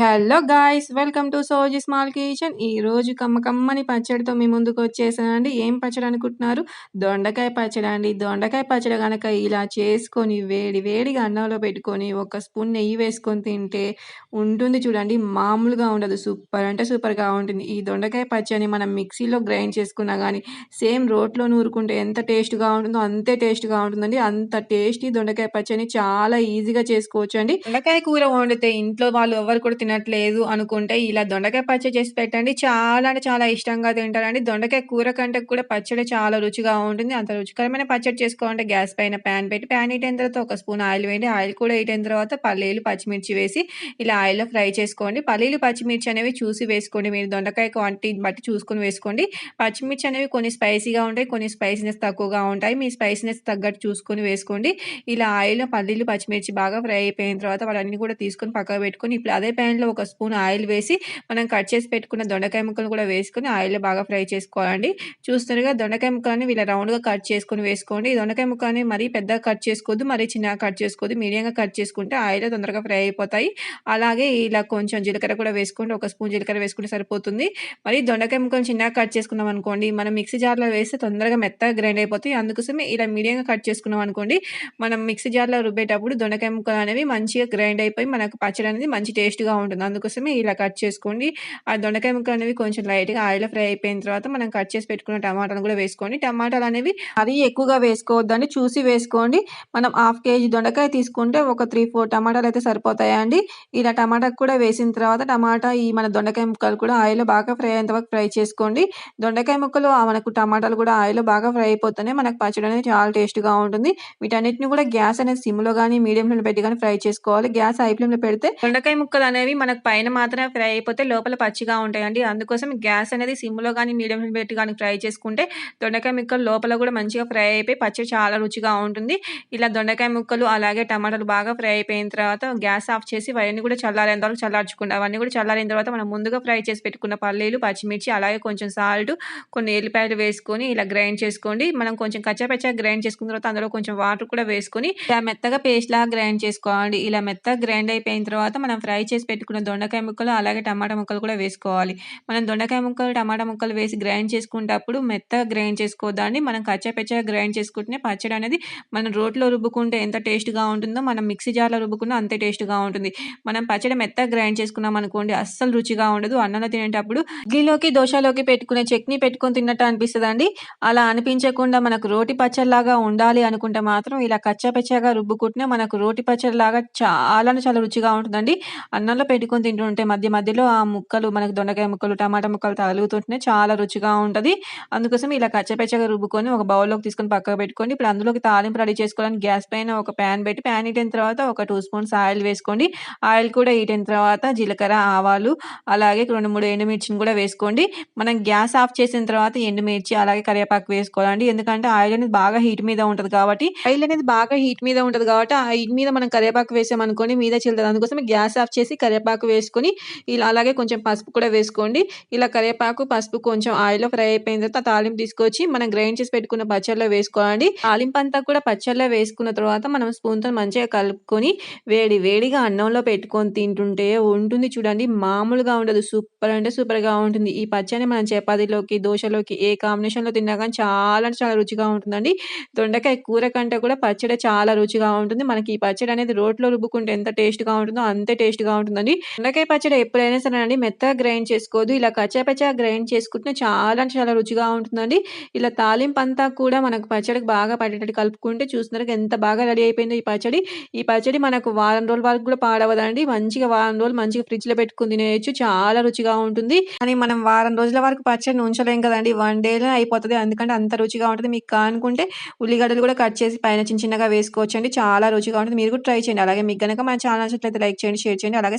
Hello guys welcome to సోజీ small kitchen. ఈ రోజు కమ్మ కమ్మని పచ్చడితో మీ ముందుకు వచ్చేసానండి. ఏం పచ్చడి అనుకుంటున్నారు? దొండకాయ పచ్చడి అండి. దొండకాయ పచ్చడి కనుక ఇలా చేసుకొని వేడి వేడిగా అన్నంలో పెట్టుకొని ఒక స్పూన్ నెయ్యి వేసుకొని తింటే ఉంటుంది చూడండి. మామూలుగా ఉండదు. సూపర్ అంటే సూపర్గా ఉంటుంది. ఈ దొండకాయ పచ్చడిని మనం మిక్సీలో గ్రైండ్ చేసుకున్నా కానీ సేమ్ రోట్లో నూరుకుంటే ఎంత టేస్ట్గా ఉంటుందో అంతే టేస్ట్గా ఉంటుందండి. అంత టేస్టీ దొండకాయ పచ్చడిని చాలా ఈజీగా చేసుకోవచ్చు అండి దొండకాయ కూర వండితే ఇంట్లో వాళ్ళు ఎవరు కూడా తినట్లేదు అనుకుంటే ఇలా దొండకాయ పచ్చడి చేసి పెట్టండి. చాలా అంటే చాలా ఇష్టంగా తింటారండి. దొండకాయ కూర కంటే కూడా పచ్చడి చాలా రుచిగా ఉంటుంది. అంత రుచికరమైన పచ్చడి చేసుకోవాలంటే గ్యాస్ పైన ప్యాన్ పెట్టి ప్యాన్ హీట్ అయిన తర్వాత ఒక స్పూన్ ఆయిల్ వేయండి. ఆయిల్ కూడా హీట్ అయిన తర్వాత పల్లీలు పచ్చిమిర్చి వేసి ఇలా ఆయిల్లో ఫ్రై చేసుకోండి. పల్లీలు పచ్చిమిర్చి అనేవి చూసి వేసుకోండి. మీరు దొండకాయ క్వాంటిటీని బట్టి చూసుకొని వేసుకోండి. పచ్చిమిర్చి అనేవి కొన్ని స్పైసీగా ఉంటాయి కొన్ని స్పైసీనెస్ తక్కువగా ఉంటాయి. మీ స్పైసీనెస్ తగ్గట్టు చూసుకొని వేసుకోండి. ఇలా ఆయిల్లో పల్లీలు పచ్చిమిర్చి బాగా ఫ్రై అయిపోయిన తర్వాత వాళ్ళని కూడా తీసుకొని పక్కకు పెట్టుకొని ఇప్పుడు అదే ప్యాన్ ప్యాన్లో ఒక స్పూన్ ఆయిల్ వేసి మనం కట్ చేసి పెట్టుకున్న దొండకాయ ముక్కలు కూడా వేసుకొని ఆయిల్లో బాగా ఫ్రై చేసుకోవాలండి. చూస్తున్నారుగా దొండకాయ ముక్కలని వీళ్ళ రౌండ్గా కట్ చేసుకొని వేసుకోండి. ఈ దొండకాయ ముక్కని మరీ పెద్దగా కట్ చేసుకోవద్దు మరీ చిన్నగా కట్ చేసుకోవద్దు. మీడియంగా కట్ చేసుకుంటే ఆయిల్ తొందరగా ఫ్రై అయిపోతాయి. అలాగే ఇలా కొంచెం జీలకర్ర కూడా వేసుకుంటే ఒక స్పూన్ జీలకర్ర వేసుకుంటే సరిపోతుంది. మరి దొండకాయ ముక్కలు చిన్నగా కట్ చేసుకున్నాం అనుకోండి మనం మిక్సీ జార్లో వేస్తే తొందరగా మెత్తగా గ్రైండ్ అయిపోతాయి. అందుకోసమే ఇలా మీడియంగా కట్ చేసుకున్నాం అనుకోండి మనం మిక్సీ జార్లో రుబ్బేటప్పుడు దొండకాయ ముక్కలు అనేవి మంచిగా గ్రైండ్ అయిపోయి మనకు పచ్చడి అనేది మంచి టేస్ట్గా ఉంటుంది అందుకోసమే ఇలా కట్ చేసుకోండి. ఆ దొండకాయ ముక్కలు అనేవి కొంచెం లైట్గా ఆయిల్ ఫ్రై అయిపోయిన తర్వాత మనం కట్ చేసి పెట్టుకున్న టమాటాలు కూడా వేసుకోండి. టమాటాలు అనేవి మరీ ఎక్కువగా వేసుకోవద్దండి. చూసి వేసుకోండి. మనం హాఫ్ కేజీ దొండకాయ తీసుకుంటే ఒక త్రీ ఫోర్ టమాటాలు అయితే సరిపోతాయండి. ఇలా టమాటా కూడా వేసిన తర్వాత టమాటా ఈ మన దొండకాయ ముక్కలు కూడా ఆయిల్ బాగా ఫ్రై అయ్యేంత వరకు ఫ్రై చేసుకోండి. దొండకాయ ముక్కలు మనకు టమాటాలు కూడా ఆయిల్ బాగా ఫ్రై అయిపోతేనే మనకు పచ్చడి అనేది చాలా టేస్ట్గా ఉంటుంది. వీటన్నిటిని కూడా గ్యాస్ అనేది సిమ్లో కానీ మీడియం ఫ్లేమ్లో పెట్టి కానీ ఫ్రై చేసుకోవాలి. గ్యాస్ హై ఫ్లేమ్లో పెడితే దొండకాయ ముక్కలు అనేవి మనకు పైన మాత్రమే ఫ్రై అయిపోతే లోపల పచ్చిగా ఉంటాయండి. అందుకోసం గ్యాస్ అనేది సిమ్లో కానీ మీడియం పెట్టి కానీ ఫ్రై చేసుకుంటే దొండకాయ ముక్కలు లోపల కూడా మంచిగా ఫ్రై అయిపోయి పచ్చడి చాలా రుచిగా ఉంటుంది. ఇలా దొండకాయ ముక్కలు అలాగే టమాటాలు బాగా ఫ్రై అయిపోయిన తర్వాత గ్యాస్ ఆఫ్ చేసి అవన్నీ కూడా చల్లారేంత వరకు చల్లార్చుకుంటాం అవన్నీ కూడా చల్లారిన తర్వాత మనం ముందుగా ఫ్రై చేసి పెట్టుకున్న పల్లీలు పచ్చిమిర్చి అలాగే కొంచెం సాల్ట్ కొన్ని ఎల్లిపాయలు వేసుకొని ఇలా గ్రైండ్ చేసుకోండి. మనం కొంచెం కచ్చాపచ్చా గ్రైండ్ చేసుకున్న తర్వాత అందులో కొంచెం వాటర్ కూడా వేసుకొని ఇలా మెత్తగా పేస్ట్ లాగా గ్రైండ్ చేసుకోవాలి. ఇలా మెత్తగా గ్రైండ్ అయిపోయిన తర్వాత మనం ఫ్రై చేసి పెట్టుకున్న దొండకాయ ముక్కలు అలాగే టమాటా ముక్కలు కూడా వేసుకోవాలి. మనం దొండకాయ ముక్కలు టమాటా ముక్కలు వేసి గ్రైండ్ చేసుకునేటప్పుడు మెత్తగా గ్రైండ్ చేసుకోవద్దండి మనం కచ్చాపెచ్చగా గ్రైండ్ చేసుకుంటే పచ్చడి అనేది మనం రోట్లో రుబ్బుకుంటే ఎంత టేస్ట్గా ఉంటుందో మనం మిక్సీ జార్లో రుబ్బుకున్న అంతే టేస్ట్గా ఉంటుంది. మనం పచ్చడి మెత్తగా గ్రైండ్ చేసుకున్నాం అనుకోండి అస్సలు రుచిగా ఉండదు. అన్నంలో తినేటప్పుడు ఇడ్లీలోకి దోశలోకి పెట్టుకునే చట్నీ పెట్టుకొని తిన్నట్టు అనిపిస్తుందండి అలా అనిపించకుండా మనకు రోటి పచ్చడిలాగా ఉండాలి అనుకుంటే మాత్రం ఇలా కచ్చాపచ్చగా రుబ్బుకుంటే మనకు రోటి పచ్చడిలాగా చాలా చాలా రుచిగా ఉంటుందండి. అన్నంలో పెట్టుకొని తింటుంటే మధ్య మధ్యలో ఆ ముక్కలు మనకు దొండకాయ ముక్కలు టమాటా ముక్కలు తగులుతుంటే చాలా రుచిగా ఉంటుంది. అందుకోసం ఇలా కచ్చపెచ్చగా రుబ్బుకొని ఒక బౌల్లోకి తీసుకొని పక్కకు పెట్టుకోండి. ఇప్పుడు అందులోకి తాలింపు రెడీ చేసుకోవడానికి గ్యాస్ పైన ఒక ప్యాన్ పెట్టి ప్యాన్ ఇటిన తర్వాత ఒక టూ స్పూన్స్ ఆయిల్ వేసుకోండి. ఆయిల్ కూడా ఇటిన తర్వాత జీలకర్ర ఆవాలు అలాగే రెండు మూడు ఎండుమిర్చిని కూడా వేసుకోండి. మనం గ్యాస్ ఆఫ్ చేసిన తర్వాత ఎండుమిర్చి అలాగే కరివేపాకు వేసుకోవాలండి. ఎందుకంటే ఆయిల్ అనేది బాగా హీట్ మీద ఉంటుంది కాబట్టి ఆయిల్ అనేది బాగా హీట్ మీద ఉంటుంది కాబట్టి ఆ హీట్ మీద మనం కరివేపాకు వేసామనుకోండి మీద చిల్లుతుంది. అందుకోసం గ్యాస్ ఆఫ్ చేసి కరివేపాకు కరివేపాకు వేసుకొని ఇలా అలాగే కొంచెం పసుపు కూడా వేసుకోండి. ఇలా కరివేపాకు పసుపు కొంచెం ఆయిల్లో ఫ్రై అయిపోయిన తర్వాత తాలింపు తీసుకొచ్చి మనం గ్రైండ్ చేసి పెట్టుకున్న పచ్చళ్ళలో వేసుకోండి తాలింపు అంతా కూడా పచ్చళ్ళలో వేసుకున్న తర్వాత మనం స్పూన్తో మంచిగా కలుపుకొని వేడి వేడిగా అన్నంలో పెట్టుకొని తింటుంటే ఉంటుంది చూడండి. మామూలుగా ఉండదు. సూపర్ అంటే సూపర్గా ఉంటుంది. ఈ పచ్చని మనం చపాతీలోకి దోశలోకి ఏ కాంబినేషన్లో తిన్నా కానీ చాలా చాలా రుచిగా ఉంటుందండి. దొండకాయ కూర కంటే కూడా పచ్చడి చాలా రుచిగా ఉంటుంది. మనకి ఈ పచ్చడి అనేది రోట్లో రుబ్బుకుంటే ఎంత టేస్ట్గా ఉంటుందో అంతే టేస్ట్గా ఉంటుందండి. దొండకాయ పచ్చడి ఎప్పుడైనా సరే అండి మెత్తగా గ్రైండ్ చేసుకోవద్దు. ఇలా కచ్చాపచ్చా గ్రైండ్ చేసుకుంటే చాలా చాలా రుచిగా ఉంటుందండి. ఇలా తాలింపు అంతా కూడా మనకు పచ్చడికి బాగా పడేటట్టు కలుపుకుంటే చూస్తున్నారు ఎంత బాగా రెడీ అయిపోయిందో ఈ పచ్చడి. ఈ పచ్చడి మనకు వారం రోజుల వరకు కూడా పాడవదండి. మంచిగా వారం రోజులు మంచిగా ఫ్రిడ్జ్లో పెట్టుకుని తినేయచ్చు. చాలా రుచిగా ఉంటుంది. అని మనం వారం రోజుల వరకు పచ్చడిని ఉంచలేం కదండి. వన్ డేలో అయిపోతుంది. ఎందుకంటే అంత రుచిగా ఉంటుంది. మీకు కానుకుంటే ఉల్లిగడ్డలు కూడా కట్ చేసి పైన చిన్న చిన్నగా వేసుకోవచ్చు అండి చాలా రుచిగా ఉంటుంది. మీరు కూడా ట్రై చేయండి. అలాగే మీకు కనుక మన ఛానల్ నచ్చినట్లయితే లైక్ చేయండి షేర్ చేయండి. అలాగే